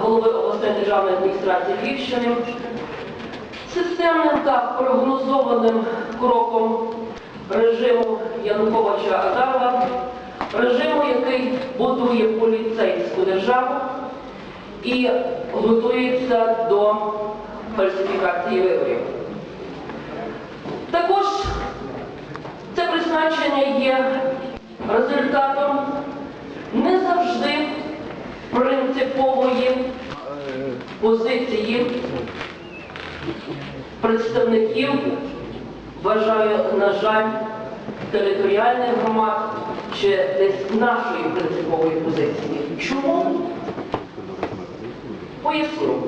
голови обласної державної адміністрації Львівщини системним та прогнозованим кроком режиму Януковича Азарова, режиму, який будує поліцейську державу і готується до фальсифікації виборів. Також це призначення є результатом принципової позиції представників, вважаю, на жаль, територіальних громад чи десь нашої принципової позиції. Чому? Поясню.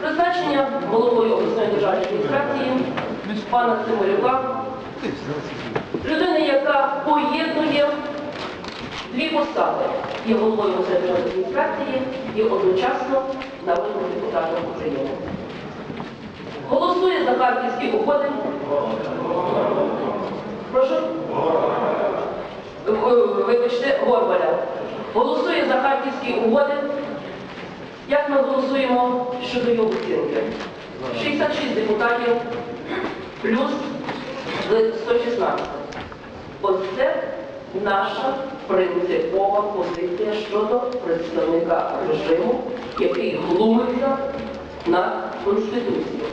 Призначення головою обласної державної адміністрації пана поєднує дві посади є головою державної адміністрації і одночасно народним депутатом України. Голосує за харківські угоди. Прошу. Вибачте, Горбаля. Голосує за харківські угоди. Як ми голосуємо щодо його оцінки? 66 депутатів плюс 116. Ось це наша принципова позиція щодо представника режиму, який глумиться на Конституцію.